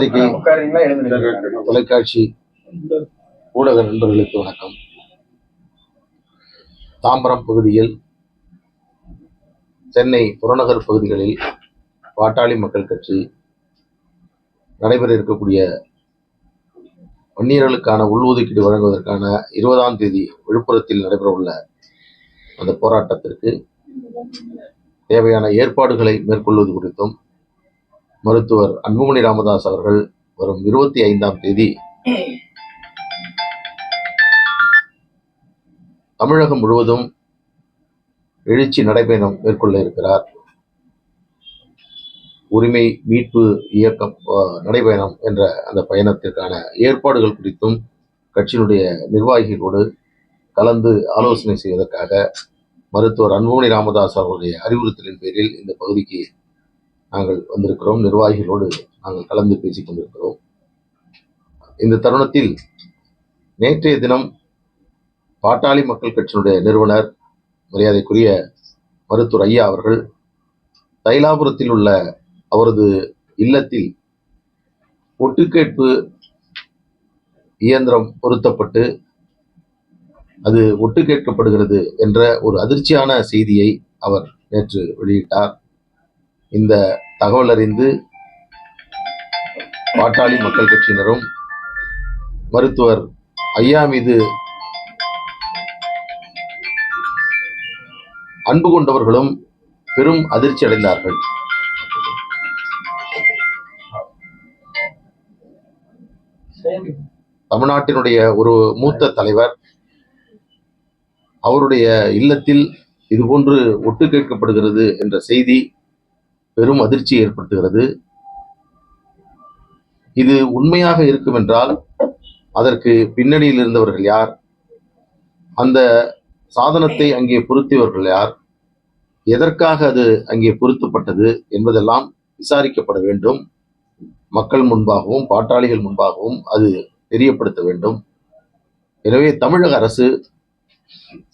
பத்திரிகை தொலைக்காட்சி ஊடக நண்பர்களுக்கு வணக்கம். தாம்பரம் பகுதியில் சென்னை புறநகர் பகுதிகளில் பாட்டாளி மக்கள் கட்சி நடைபெற இருக்கக்கூடிய வன்னியர்களுக்கான உள்ஒதுக்கீடு வழங்குவதற்கான இருபதாம் தேதி விழுப்புரத்தில் நடைபெறவுள்ள அந்த போராட்டத்திற்கு தேவையான ஏற்பாடுகளை மேற்கொள்வது குறித்தும் மருத்துவர் அன்புமணி ராமதாஸ் அவர்கள் வரும் இருபத்தி ஐந்தாம் தேதி தமிழகம் முழுவதும் எழுச்சி நடைபயணம் மேற்கொள்ள இருக்கிறார். உரிமை மீட்பு இயக்கம் நடைபயணம் என்ற அந்த பயணத்திற்கான ஏற்பாடுகள் குறித்தும் கட்சியினுடைய நிர்வாகிகளோடு கலந்து ஆலோசனை செய்வதற்காக மருத்துவர் அன்புமணி ராமதாஸ் அவர்களுடைய அறிவுறுத்தலின் பேரில் இந்த பகுதிக்கு நாங்கள் வந்திருக்கிறோம் நிர்வாகிகளோடு நாங்கள் கலந்து பேசிக் கொண்டிருக்கிறோம். இந்த தருணத்தில் நேற்றைய தினம் பாட்டாளி மக்கள் கட்சியினுடைய நிறுவனர் மரியாதைக்குரிய மருத்துவர் ஐயா அவர்கள் தைலாபுரத்தில் உள்ள அவரது இல்லத்தில் ஒட்டுக்கேட்பு இயந்திரம் பொருத்தப்பட்டு அது ஒட்டு கேட்கப்படுகிறது என்ற ஒரு அதிர்ச்சியான செய்தியை அவர் நேற்று வெளியிட்டார். இந்த தகவல் அறிந்து பாட்டாளி மக்கள் கட்சியினரும் மருத்துவர் ஐயா மீது அன்பு கொண்டவர்களும் பெரும் அதிர்ச்சி அடைந்தார்கள். தமிழ்நாட்டினுடைய ஒரு மூத்த தலைவர் அவருடைய இல்லத்தில் இதுபோன்று ஒட்டு கேட்கப்படுகிறது என்ற செய்தி பெரும் அதிர்ச்சி ஏற்படுத்துகிறது. இது உண்மையாக இருக்கும் என்றால் அதற்கு பின்னணியில் இருந்தவர்கள் யார்? அந்த சாதனத்தை அங்கே பொருத்தியவர்கள் யார்? எதற்காக அது அங்கே பொருத்தப்பட்டது என்பதெல்லாம் விசாரிக்கப்பட வேண்டும். மக்கள் முன்பாகவும் பாட்டாளிகள் முன்பாகவும் அது தெரியப்படுத்த வேண்டும். எனவே தமிழக அரசு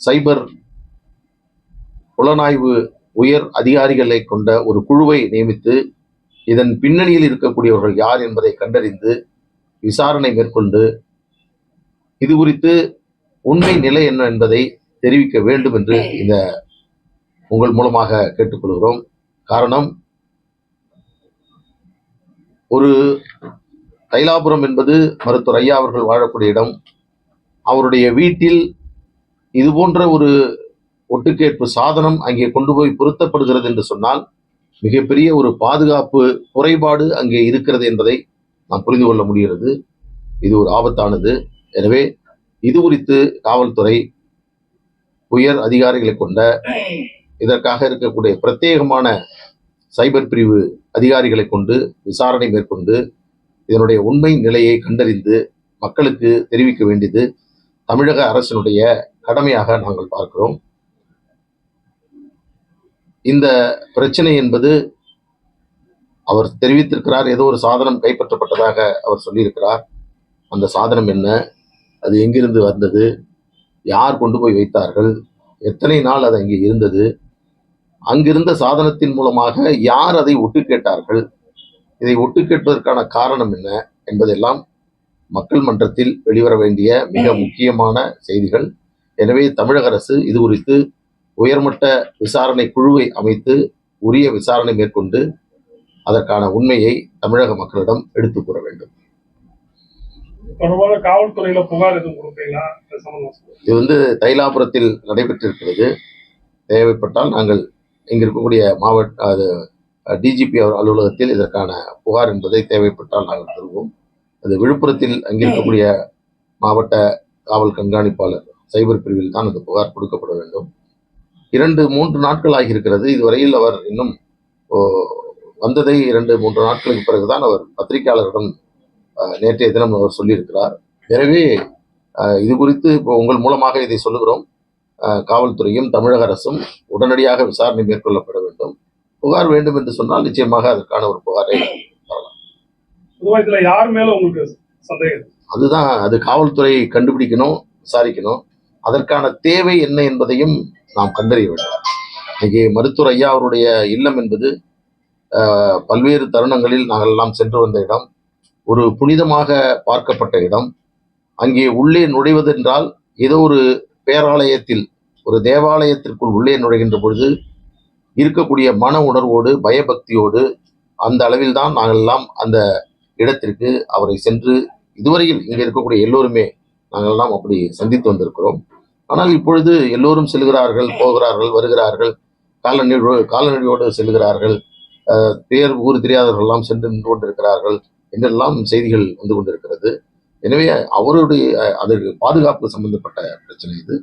சைபர் புலனாய்வு உயர் அதிகாரிகளை கொண்ட ஒரு குழுவை நியமித்து இதன் பின்னணியில் இருக்கக்கூடியவர்கள் யார் என்பதை கண்டறிந்து விசாரணை மேற்கொண்டு இது குறித்து உண்மை நிலை என்ன என்பதை தெரிவிக்க வேண்டும் என்று இந்த உங்கள் மூலமாக கேட்டுக்கொள்கிறோம். காரணம் ஒரு தைலாபுரம் என்பது மருத்துவர் ஐயா அவர்கள் வாழக்கூடிய இடம். அவருடைய வீட்டில் இது போன்ற ஒரு ஒட்டுக்கேட்பு சாதனம் அங்கே கொண்டு போய் பொருத்தப்படுகிறது என்று சொன்னால் மிகப்பெரிய ஒரு பாதுகாப்பு குறைபாடு அங்கே இருக்கிறது என்பதை நாம் புரிந்து கொள்ள முடிகிறது. இது ஒரு ஆபத்தானது. எனவே இது குறித்து காவல்துறை உயர் அதிகாரிகளை கொண்ட இதற்காக இருக்கக்கூடிய பிரத்யேகமான சைபர் பிரிவு அதிகாரிகளை கொண்டு விசாரணை மேற்கொண்டு இதனுடைய உண்மை நிலையை கண்டறிந்து மக்களுக்கு தெரிவிக்க வேண்டியது தமிழக அரசினுடைய கடமையாக நாங்கள் பார்க்கிறோம். இந்த பிரச்சனை என்பது அவர் தெரிவித்திருக்கிறார் ஏதோ ஒரு சாதனம் கைப்பற்றப்பட்டதாக அவர் சொல்லியிருக்கிறார். அந்த சாதனம் என்ன? அது எங்கிருந்து வந்தது? யார் கொண்டு போய் வைத்தார்கள்? எத்தனை நாள் அது அங்கே இருந்தது? அங்கிருந்த சாதனத்தின் மூலமாக யார் அதை ஒட்டு கேட்டார்கள்? இதை ஒட்டு கேட்பதற்கான காரணம் என்ன என்பதெல்லாம் மக்கள் மன்றத்தில் வெளிவர வேண்டிய மிக முக்கியமான செய்திகள். எனவே தமிழக அரசு இது குறித்து உயர்மட்ட விசாரணை குழுவை அமைத்து உரிய விசாரணை மேற்கொண்டு அதற்கான உண்மையை தமிழக மக்களிடம் எடுத்துக் கூற வேண்டும். காவல்துறையில புகார் எதுவும் கொடுப்பீங்களா. இது வந்து தைலாபுரத்தில் நடைபெற்றிருக்கிறது. தேவைப்பட்டால் நாங்கள் இங்க இருக்கக்கூடிய மாவட்ட அது டிஜிபி அவர் அலுவலகத்தில் இதற்கான புகார் என்பதை தேவைப்பட்டால் நாங்கள் தருவோம். அது விழுப்புரத்தில் அங்கிருக்கக்கூடிய மாவட்ட காவல் கண்காணிப்பாளர் சைபர் பிரிவில் தான் அந்த புகார் கொடுக்கப்பட வேண்டும். இரண்டு மூன்று நாட்கள் ஆகியிருக்கிறது இதுவரையில் அவர் இன்னும் வந்ததை இரண்டு மூன்று நாட்களுக்கு பிறகுதான் அவர் பத்திரிகையாளரிடம் நேற்றைய தினம் அவர் சொல்லியிருக்கிறார். எனவே இது குறித்து இப்போ உங்கள் மூலமாக இதை சொல்லுகிறோம். காவல்துறையும் தமிழக அரசும் உடனடியாக விசாரணை மேற்கொள்ளப்பட வேண்டும். புகார் வேண்டும் என்று சொன்னால் நிச்சயமாக அதற்கான ஒரு புகாரை யார் மேல உங்களுக்கு சந்தேகம்? அதுதான் அது காவல்துறை கண்டுபிடிக்கணும் விசாரிக்கணும். அதற்கான தேவை என்ன என்பதையும் நாம் கண்டறிய வேண்டும். இன்னைக்கு மருத்துவர் ஐயா அவருடைய இல்லம் என்பது பல்வேறு தருணங்களில் நாங்கள் எல்லாம் சென்று வந்த இடம். ஒரு புனிதமாக பார்க்கப்பட்ட இடம். அங்கே உள்ளே நுழைவதென்றால் ஏதோ ஒரு பேராலயத்தில் ஒரு தேவாலயத்திற்குள் உள்ளே நுழைகின்ற பொழுது இருக்கக்கூடிய மன உணர்வோடு பயபக்தியோடு அந்த அளவில் தான் நாங்கள் எல்லாம் அந்த இடத்திற்கு அவரை சென்று இதுவரையில் இங்கே இருக்கக்கூடிய எல்லோருமே நாங்கள் எல்லாம் அப்படி சந்தித்து வந்திருக்கிறோம். ஆனால் இப்பொழுது எல்லோரும் செல்கிறார்கள் போகிறார்கள் வருகிறார்கள். காலநிலை காலநிலையோடு செல்கிறார்கள். பேர் ஊர் தெரியாதவர்கள்லாம் சென்று நின்று கொண்டிருக்கிறார்கள் என்றெல்லாம் செய்திகள் வந்து கொண்டிருக்கிறது. எனவே அவருடைய அதற்கு அது பாதுகாப்பு சம்பந்தப்பட்ட பிரச்சனை இது.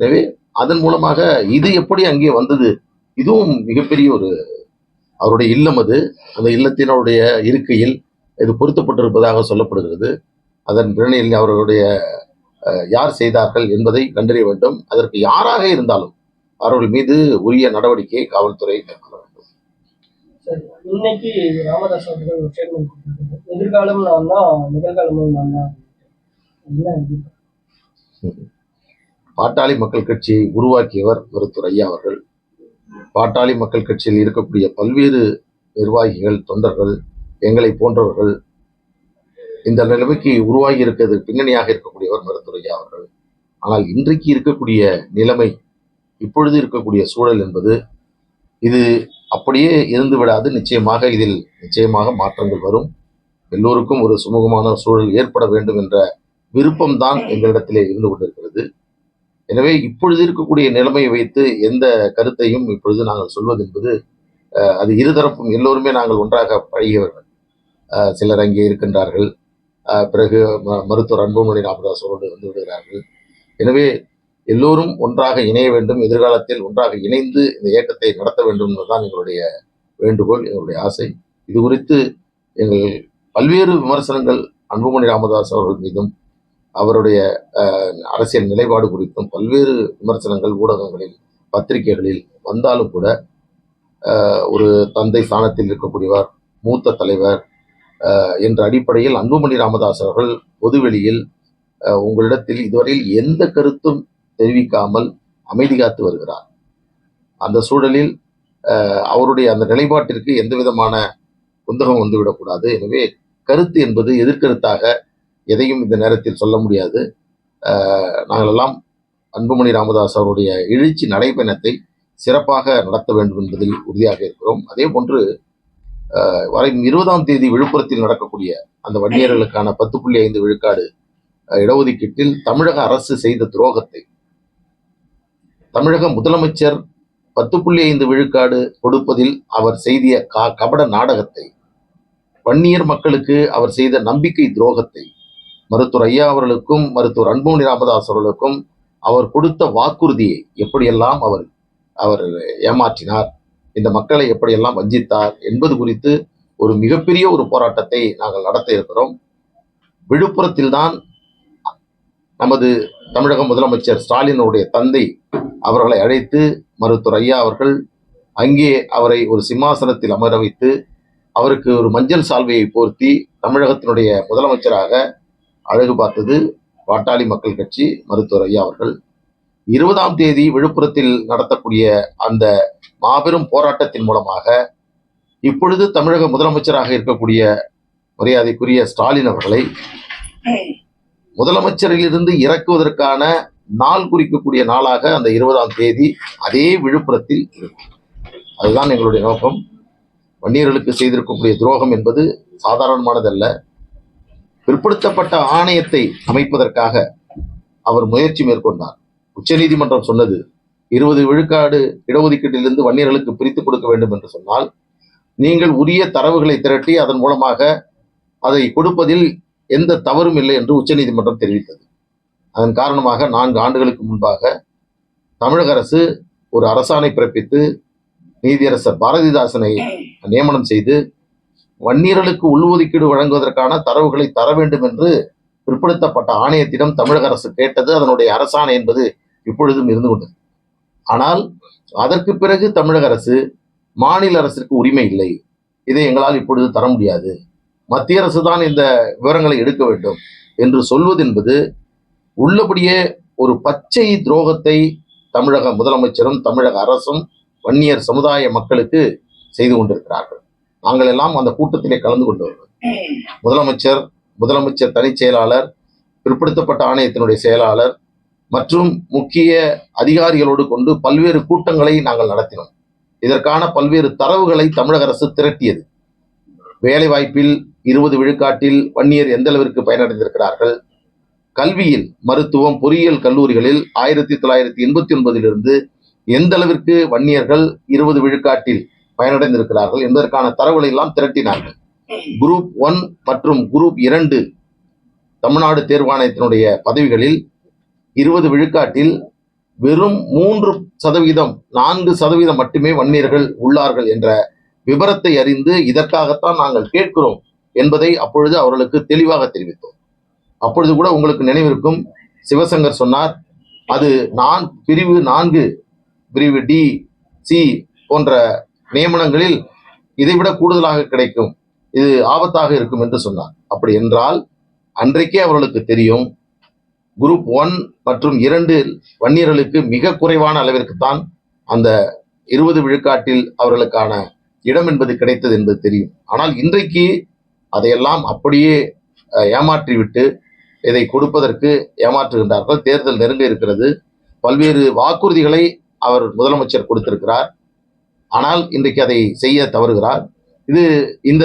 எனவே அதன் மூலமாக இது எப்படி அங்கே வந்தது? இதுவும் மிகப்பெரிய ஒரு அவருடைய இல்லம் அது. அந்த இல்லத்தினுடைய இருக்கையில் இது பொருத்தப்பட்டிருப்பதாக சொல்லப்படுகிறது. அதன் பின்னணியில் அவர்களுடைய யார் செய்தார்கள் என்பதை கண்டறிய வேண்டும். அதற்கு யாராக இருந்தாலும் அவர்கள் மீது உரிய நடவடிக்கையை காவல்துறை மேற்கொள்ள வேண்டும். இன்னைக்கு ராமதாஸ் அவர்கள் எதிர்காலம் நான் தான் நிகழ்காலமும் நான் தான்? பாட்டாளி மக்கள் கட்சியை உருவாக்கியவர் மருத்துவர் ஐயா அவர்கள். பாட்டாளி மக்கள் கட்சியில் இருக்கக்கூடிய பல்வேறு நிர்வாகிகள் தொண்டர்கள் எங்களை போன்றவர்கள் இந்த நிலைமைக்கு உருவாகி இருக்கிறது பின்னணியாக இருக்கக்கூடியவர் மருத்துவரையா அவர்கள். ஆனால் இன்றைக்கு இருக்கக்கூடிய நிலைமை இப்பொழுது இருக்கக்கூடிய சூழல் என்பது இது அப்படியே இருந்து விடாது. நிச்சயமாக இதில் நிச்சயமாக மாற்றங்கள் வரும். எல்லோருக்கும் ஒரு சுமூகமான சூழல் ஏற்பட வேண்டும் என்ற விருப்பம்தான் எங்களிடத்திலே இருந்து கொண்டிருக்கிறது. எனவே இப்பொழுது இருக்கக்கூடிய நிலைமையை வைத்து எந்த கருத்தையும் இப்பொழுது நாங்கள் சொல்வது என்பது அது இருதரப்பும் எல்லோருமே நாங்கள் ஒன்றாக பழகியவர்கள். சிலர் அங்கே இருக்கின்றார்கள். பிறகு ம- மருத்துவர் அன்புமணி ராமதாஸ் அவர்கள் வந்து விடுகிறார்கள். எனவே எல்லோரும் ஒன்றாக இணைய வேண்டும் எதிர்காலத்தில் ஒன்றாக இணைந்து இந்த இயக்கத்தை நடத்த வேண்டும் என்பதுதான் எங்களுடைய வேண்டுகோள் எங்களுடைய ஆசை. இது குறித்து எங்கள் பல்வேறு விமர்சனங்கள் அன்புமணி ராமதாஸ் அவர்கள் மீதும் அவருடைய அரசியல் நிலைப்பாடு குறித்தும் பல்வேறு விமர்சனங்கள் ஊடகங்களில் பத்திரிகைகளில் வந்தாலும் கூட ஒரு தந்தை ஸ்தானத்தில் இருக்கக்கூடியவர் மூத்த தலைவர் என்ற அடிப்படையில் அன்புமணி ராமதாஸ் அவர்கள் பொதுவெளியில் உங்களிடத்தில் இதுவரையில் எந்த கருத்தும் தெரிவிக்காமல் அமைதி காத்து வருகிறார். அந்த சூழலில் அவருடைய அந்த நிலைப்பாட்டிற்கு எந்த விதமான குந்தகம் வந்துவிடக்கூடாது. எனவே கருத்து என்பது எதிர்கருத்தாக எதையும் இந்த நேரத்தில் சொல்ல முடியாது. நாங்கள் எல்லாம் அன்புமணி ராமதாஸ் அவருடைய எழுச்சி நடைபயணத்தை சிறப்பாக நடத்த வேண்டும் என்பதில் உறுதியாக இருக்கிறோம். அதே போன்று அஹ், இருபதாம் தேதி விழுப்புரத்தில் நடக்கக்கூடிய அந்த வன்னியர்களுக்கான பத்து புள்ளி ஐந்து விழுக்காடு இடஒதுக்கீட்டில் தமிழக அரசு செய்த துரோகத்தை தமிழக முதலமைச்சர் பத்து புள்ளி ஐந்து விழுக்காடு கொடுப்பதில் அவர் செய்திய கா கபட நாடகத்தை வன்னியர் மக்களுக்கு அவர் செய்த நம்பிக்கை துரோகத்தை மருத்துவர் ஐயா அவர்களுக்கும் மருத்துவர் அன்புமணி ராமதாஸ் அவர்களுக்கும் அவர் கொடுத்த வாக்குறுதியை எப்படியெல்லாம் அவர் அவர் ஏமாற்றினார் இந்த மக்களை எப்படியெல்லாம் வஞ்சித்தார் என்பது குறித்து ஒரு மிகப்பெரிய ஒரு போராட்டத்தை நாங்கள் நடத்த இருக்கிறோம். விழுப்புரத்தில்தான் நமது தமிழக முதலமைச்சர் ஸ்டாலினுடைய தந்தை அவர்களை அழைத்து மருத்துவர் ஐயா அவர்கள் அங்கே அவரை ஒரு சிம்மாசனத்தில் அமர வைத்து அவருக்கு ஒரு மஞ்சள் சால்வையை போர்த்தி தமிழகத்தினுடைய முதலமைச்சராக அழகு பார்த்தது பாட்டாளி மக்கள் கட்சி மருத்துவர் ஐயா அவர்கள். இருபதாம் தேதி விழுப்புரத்தில் நடத்தக்கூடிய அந்த மாபெரும் போராட்டத்தின் மூலமாக இப்பொழுது தமிழக முதலமைச்சராக இருக்கக்கூடிய மரியாதைக்குரிய ஸ்டாலின் அவர்களை முதலமைச்சரிலிருந்து இறக்குவதற்கான நாள் குறிக்கக்கூடிய நாளாக அந்த இருபதாம் தேதி அதே விழுப்புரத்தில் இருக்கும். அதுதான் எங்களுடைய நோக்கம். வன்னியர்களுக்கு செய்திருக்கக்கூடிய துரோகம் என்பது சாதாரணமானதல்ல. பிற்படுத்தப்பட்ட ஆணையத்தை அமைப்பதற்காக அவர் முயற்சி மேற்கொண்டார். உச்சநீதிமன்றம் சொன்னது இருபது விழுக்காடு இடஒதுக்கீட்டிலிருந்து வன்னியர்களுக்கு பிரித்து கொடுக்க வேண்டும் என்று சொன்னால் நீங்கள் உரிய தரவுகளை திரட்டி அதன் மூலமாக அதை கொடுப்பதில் எந்த தவறும் இல்லை என்று உச்சநீதிமன்றம் தெரிவித்தது. அதன் காரணமாக நான்கு ஆண்டுகளுக்கு முன்பாக தமிழக அரசு ஒரு அரசாணை பிறப்பித்து நீதியரசர் பாரதிதாசனை நியமனம் செய்து வன்னியர்களுக்கு உள்ஒதுக்கீடு வழங்குவதற்கான தரவுகளை தர வேண்டும் என்று பிற்படுத்தப்பட்ட ஆணையத்திடம் தமிழக அரசு கேட்டது. அதனுடைய அரசாணை என்பது இப்பொழுதும் இருந்து கொண்டது ஆனால் அதற்கு பிறகு தமிழக அரசு மாநில அரசிற்கு உரிமை இல்லை. இதை எங்களால் இப்பொழுது தர முடியாது. மத்திய அரசு தான் இந்த விவரங்களை எடுக்க வேண்டும் என்று சொல்வது என்பது உள்ளபடியே ஒரு பச்சை துரோகத்தை தமிழக முதலமைச்சரும் தமிழக அரசும் வன்னியர் சமுதாய மக்களுக்கு செய்து கொண்டிருக்கிறார்கள். நாங்கள் எல்லாம் அந்த கூட்டத்திலே கலந்து கொண்டவர்கள் முதலமைச்சர் முதலமைச்சர் தனிச் செயலாளர் பிற்படுத்தப்பட்ட ஆணையத்தினுடைய செயலாளர் மற்றும் முக்கிய அதிகாரிகளோடு கொண்டு பல்வேறு கூட்டங்களை நாங்கள் நடத்தினோம். இதற்கான பல்வேறு தரவுகளை தமிழக அரசு திரட்டியது. வேலைவாய்ப்பில் இருபது விழுக்காட்டில் வன்னியர் எந்த அளவிற்கு பயனடைந்திருக்கிறார்கள்? கல்வியில் மருத்துவம் பொறியியல் கல்லூரிகளில் ஆயிரத்தி தொள்ளாயிரத்தி எண்பத்தி ஒன்பதிலிருந்து எந்த அளவிற்கு வன்னியர்கள் இருபது விழுக்காட்டில் பயனடைந்திருக்கிறார்கள் என்பதற்கான தரவுகளை எல்லாம் திரட்டினார்கள். குரூப் ஒன் மற்றும் குரூப் இரண்டு தமிழ்நாடு தேர்வாணையத்தினுடைய பதவிகளில் இருபது விழுக்காட்டில் வெறும் மூன்று சதவீதம் நான்கு சதவீதம் மட்டுமே வன்னியர்கள் உள்ளார்கள் என்ற விபரத்தை அறிந்து இதற்காகத்தான் நாங்கள் கேட்கிறோம் என்பதை அப்பொழுது அவர்களுக்கு தெளிவாக தெரிவித்தோம். அப்பொழுது கூட உங்களுக்கு நினைவிருக்கும் சிவசங்கர் சொன்னார் அது நான் பிரிவு நான்கு பிரிவு டி சி போன்ற நியமனங்களில் இதைவிட கூடுதலாக கிடைக்கும். இது ஆபத்தாக இருக்கும் என்று சொன்னார். அப்படி என்றால் அன்றைக்கே அவர்களுக்கு தெரியும் குரூப் ஒன் மற்றும் இரண்டு வன்னியர்களுக்கு மிக குறைவான அளவிற்குத்தான் அந்த இருபது விழுக்காட்டில் அவர்களுக்கான இடம் என்பது கிடைத்தது என்பது தெரியும். ஆனால் இன்றைக்கு அதையெல்லாம் அப்படியே ஏமாற்றிவிட்டு இதை கொடுப்பதற்கு ஏமாற்றுகின்றார்கள். தேர்தல் நெருங்க இருக்கிறது. பல்வேறு வாக்குறுதிகளை அவர் முதலமைச்சர் கொடுத்திருக்கிறார். ஆனால் இன்றைக்கு அதை செய்ய தவறுகிறார். இது இந்த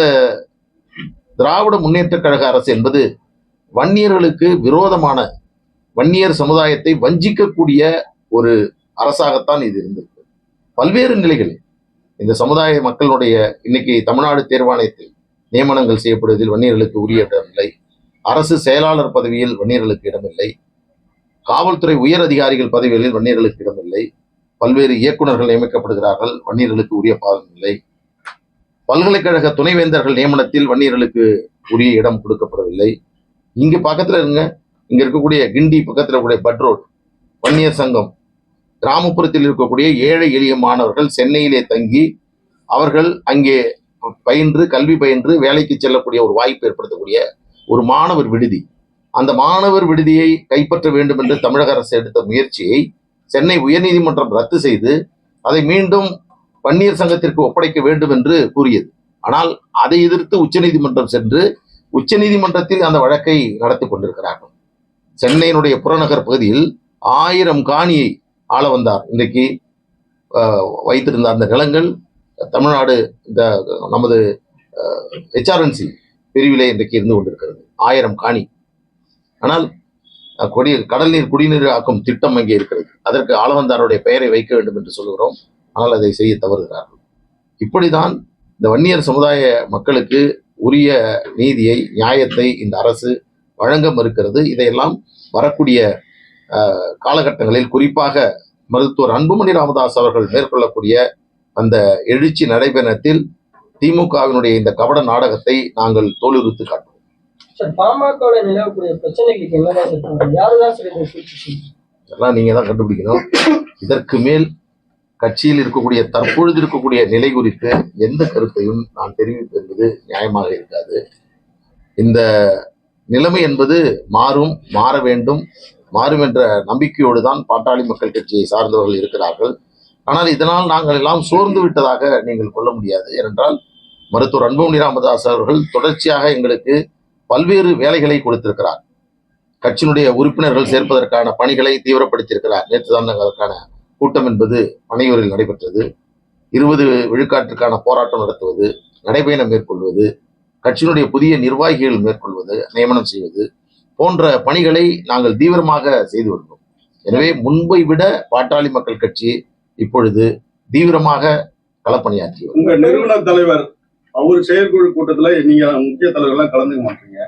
திராவிட முன்னேற்றக் கழக அரசு என்பது வன்னியர்களுக்கு விரோதமான வன்னியர் சமுதாயத்தை வஞ்சிக்கக்கூடிய ஒரு அரசாகத்தான் இது இருந்திருக்கு. பல்வேறு நிலைகளில் இந்த சமுதாய மக்களுடைய இன்னைக்கு தமிழ்நாடு தேர்வாணையத்தில் நியமனங்கள் செய்யப்படுவதில் வன்னியர்களுக்கு உரிய இடமில்லை அரசு செயலாளர் பதவியில் வன்னியர்களுக்கு இடமில்லை காவல்துறை உயர் அதிகாரிகள் பதவிகளில் வன்னியர்களுக்கு இடமில்லை பல்வேறு இயக்குநர்கள் நியமிக்கப்படுகிறார்கள். வன்னியர்களுக்கு உரிய பாதம் இல்லை. பல்கலைக்கழக துணைவேந்தர்கள் நியமனத்தில் வன்னியர்களுக்கு உரிய இடம் கொடுக்கப்படவில்லை. இங்கு பக்கத்துல இருங்க. இங்க இருக்கக்கூடிய கிண்டி பக்கத்துல இருக்கக்கூடிய பட் ரோட் வன்னியர் சங்கம் கிராமப்புறத்தில் இருக்கக்கூடிய ஏழை எளிய மாணவர்கள் சென்னையிலே தங்கி அவர்கள் அங்கே பயின்று கல்வி பயின்று வேலைக்கு செல்லக்கூடிய ஒரு வாய்ப்பு ஏற்படுத்தக்கூடிய ஒரு மாணவர் விடுதி. அந்த மாணவர் விடுதியை கைப்பற்ற வேண்டும் என்று தமிழக அரசு எடுத்த முயற்சியை சென்னை உயர்நீதிமன்றம் ரத்து செய்து அதை மீண்டும் வன்னியர் சங்கத்திற்கு ஒப்படைக்க வேண்டும் என்று கூறியது. ஆனால் அதை எதிர்த்து உச்சநீதிமன்றம் சென்று உச்சநீதிமன்றத்தில் அந்த வழக்கை நடத்தி கொண்டிருக்கிறார்கள். சென்னையினுடைய புறநகர் பகுதியில் ஆயிரம் காணியை ஆள வந்தார். இன்றைக்கு வைத்திருந்த அந்த நிலங்கள் தமிழ்நாடு இந்த நமது ஹெச்ஆர்என்சி பிரிவிலே இன்றைக்கு இருந்து கொண்டிருக்கிறது. ஆயிரம் காணி. ஆனால் கொடிய கடல் நீர் குடிநீர் ஆக்கும் திட்டம் அங்கே இருக்கிறது. அதற்கு ஆளவந்தாருடைய பெயரை வைக்க வேண்டும் என்று சொல்கிறோம் ஆனால் அதை செய்ய தவறுகிறார்கள். இப்படிதான் இந்த வன்னியர் சமுதாய மக்களுக்கு உரிய நீதியை நியாயத்தை இந்த அரசு வழங்க மறுக்கிறது. இதையெல்லாம் வரக்கூடிய காலகட்டங்களில் குறிப்பாக மருத்துவர் அன்புமணி ராமதாஸ் அவர்கள் மேற்கொள்ளக்கூடிய அந்த எழுச்சி நடைபெறத்தில் திமுகவினுடைய இந்த கபட நாடகத்தை நாங்கள் தோலுரித்து காட்டுவோம். இதெல்லாம் நீங்க தான் கண்டுபிடிக்கணும். இதற்கு மேல் கட்சியில் இருக்கக்கூடிய தற்பொழுது இருக்கக்கூடிய நிலை குறித்து எந்த கருத்தையும் நான் தெரிவிப்பது என்பது நியாயமாக இருக்காது. இந்த நிலைமை என்பது மாறும் மாற வேண்டும் மாறும் என்ற நம்பிக்கையோடு தான் பாட்டாளி மக்கள் கட்சியை சார்ந்தவர்கள் இருக்கிறார்கள். ஆனால் இதனால் நாங்கள் எல்லாம் சோர்ந்து விட்டதாக நீங்கள் கொள்ள முடியாது. ஏனென்றால் மருத்துவர் அன்புமணி ராமதாஸ் அவர்கள் தொடர்ச்சியாக எங்களுக்கு பல்வேறு வேலைகளை கொடுத்திருக்கிறார். கட்சியினுடைய உறுப்பினர்கள் சேர்ப்பதற்கான பணிகளை தீவிரப்படுத்தியிருக்கிறார். நேற்று தான் அதற்கான கூட்டம் என்பது பனையூரில் நடைபெற்றது. இருபது விழுக்காட்டிற்கான போராட்டம் நடத்துவது நடைபயணம் மேற்கொள்வது கட்சியினுடைய புதிய நிர்வாகிகள் மேற்கொள்வது நியமனம் செய்வது போன்ற பணிகளை நாங்கள் தீவிரமாக செய்து வருகிறோம். எனவே முன்பை விட பாட்டாளி மக்கள் கட்சி இப்பொழுது தீவிரமாக களப்பணியாற்றி வருகிறது. உங்க நிறுவன தலைவர் அவர் செயற்குழு கூட்டத்துல நீங்க முக்கிய தலைவர்கள்லாம் கலந்துக்க மாட்டீங்க.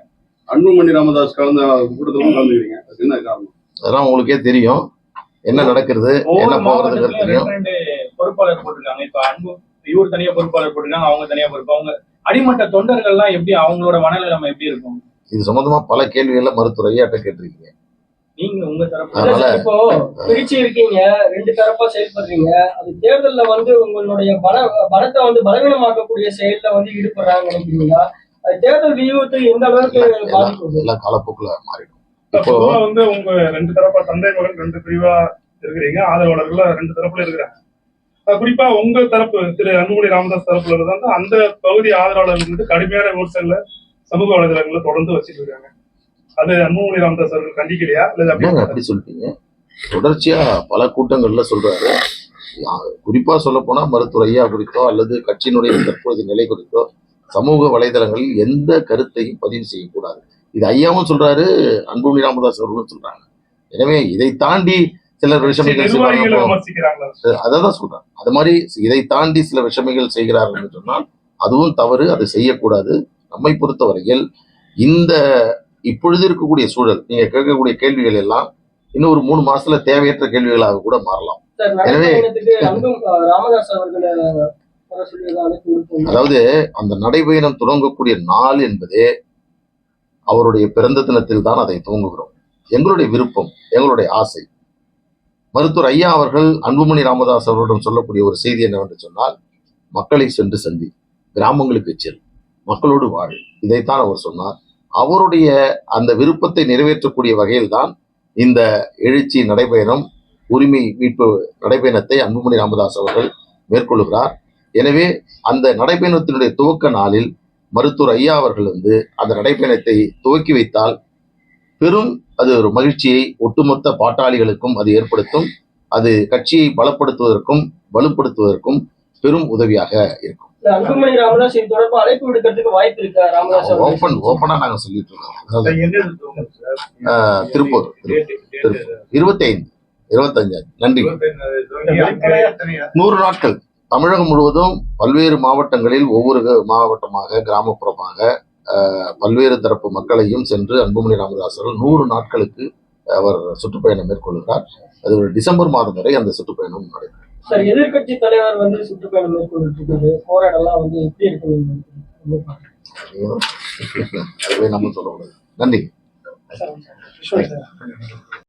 அன்புமணி ராமதாஸ் கலந்த கூட்டத்திலும் கலந்துக்கிறீங்க. என்ன காரணம்? அதெல்லாம் உங்களுக்கே தெரியும். என்ன நடக்கிறது என்ன தெரியும். ரெண்டு பொறுப்பாளர் போட்டிருக்காங்க. இப்ப அன்பு இவர் தனியா பொறுப்பாளர் போட்டிருக்காங்க அவங்க தனியா பொறுப்பு. அவங்க அடிமட்ட தொண்டர்கள்லாம் எப்படி அவங்களோட மனநிலைமை எப்படி இருக்கும்? இது சம்பந்தமா பல கேள்விகளை மருத்துவர் ஐயாட்ட கேட்டிருக்கீங்க. நீங்க உங்க தரப்பு இப்போ பிரிச்சு இருக்கீங்க ரெண்டு தரப்பா செயல்படுறீங்க. அது தேர்தல்ல வந்து உங்களுடைய பல பலத்தை வந்து பலவீனமாக்கக்கூடிய செயல்ல வந்து ஈடுபடுறாங்க நினைக்கிறீங்களா? தேர்தல் வியூகத்தை எந்த அளவுக்கு எல்லாம் காலப்போக்கில் மாறிடும். இப்போ வந்து உங்க ரெண்டு தரப்பா தந்தை மகன் ரெண்டு பிரிவா இருக்கிறீங்க. ஆதரவாளர்கள் ரெண்டு தரப்புல இருக்கிறாங்க. குறிப்பா உங்க தரப்பு திரு அன்புமணி ராமதாஸ் தரப்புல இருந்து அந்த பகுதி ஆதரவாளர்கள் வந்து கடுமையான விமர்சனங்களை சமூக வலைதளங்கள்ல தொடர்ந்து வச்சிட்டு இருக்காங்க. அது அன்புமணி ராமதாஸ் அவர்கள் கண்டிக்கலையா? இல்ல என்னங்க அப்படி சொல்லிட்டீங்க. தொடர்ச்சியா பல கூட்டங்கள்ல சொல்றாரு. குறிப்பா சொல்ல போனா மருத்துவர் ஐயா குறித்தோ அல்லது கட்சியினுடைய தற்போதைய நிலை குறித்தோ சமூக வலைதளங்களில் எந்த கருத்தையும் பதிவு செய்யக்கூடாது. இது ஐயாவும் சொல்றாரு அன்புமணி ராமதாஸ் அவர்களும் சொல்றாங்க. எனவே இதை தாண்டி சிலர் விஷமிகள் அதான் சொல்றேன். அது மாதிரி இதை தாண்டி சில விஷமிகள் செய்கிறார்கள் என்று சொன்னால் அதுவும் தவறு அதை செய்யக்கூடாது. நம்மை பொறுத்தவரையில் இந்த இப்பொழுது இருக்கக்கூடிய சூழல் நீங்க கேட்கக்கூடிய கேள்விகள் எல்லாம் இன்னும் ஒரு மூணு மாசத்துல தேவையற்ற கேள்விகளாக கூட மாறலாம். விடுப்போம் அதாவது அந்த நடைபயணம் தொடங்கக்கூடிய நாள் என்பதே அவருடைய பிறந்த தினத்தில் தான் அதை துவங்குகிறோம். எங்களுடைய விருப்பம் எங்களுடைய ஆசை. மருத்துவர் ஐயா அவர்கள் அன்புமணி ராமதாஸ் அவர்களிடம் சொல்லக்கூடிய ஒரு செய்தி என்னவென்று சொன்னால் மக்களை சென்று சந்தி கிராமங்களுக்கு செல் மக்களோடு வாழ். இதைத்தான் அவர் சொன்னார். அவருடைய அந்த விருப்பத்தை நிறைவேற்றக்கூடிய வகையில் தான் இந்த எழுச்சி நடைபயணம் உரிமை மீட்பு நடைபயணத்தை அன்புமணி ராமதாஸ் அவர்கள் மேற்கொள்கிறார். எனவே அந்த நடைபயணத்தினுடைய துவக்க நாளில் மருத்துவர் ஐயா அவர்கள் வந்து அந்த நடைபயணத்தை துவக்கி வைத்தால் பெரும் அது ஒரு மகிழ்ச்சியை ஒட்டுமொத்த பாட்டாளிகளுக்கும் அது ஏற்படுத்தும். அது கட்சியை பலப்படுத்துவதற்கும் வலுப்படுத்துவதற்கும் பெரும் உதவியாக இருக்கும். இல்ல, அன்புமணி ராமதாஸ் இது தொடர்பா அழைப்பு விடுக்கிறதுக்கு வாய்ப்பு இருக்கா? ராமதாஸ் அவர்கள்? ஓப்பன் ஓப்பனா நாங்க சொல்லிட்டு இருக்கோம். திருப்பூர் இருபத்தி ஐந்து இருபத்தஞ்சு நன்றி. நூறு நாட்கள். தமிழகம் முழுவதும் பல்வேறு மாவட்டங்களில் ஒவ்வொரு மாவட்டமாக கிராமப்புறமாக பல்வேறு தரப்பு மக்களையும் சென்று அன்புமணி ராமதாஸ் அவர்கள் நூறு நாட்களுக்கு அவர் சுற்றுப்பயணம் மேற்கொள்கிறார். அது ஒரு டிசம்பர் மாதம் வரை அந்த சுற்றுப்பயணம் நடைபெறும். சார் எதிர்க்கட்சி தலைவர் வந்து சுற்றுப்பயணம் மேற்கொண்டு போராடலாம் வந்து எப்படி இருக்கு அதுவே நம்ம சொல்ல முடியாது நன்றி.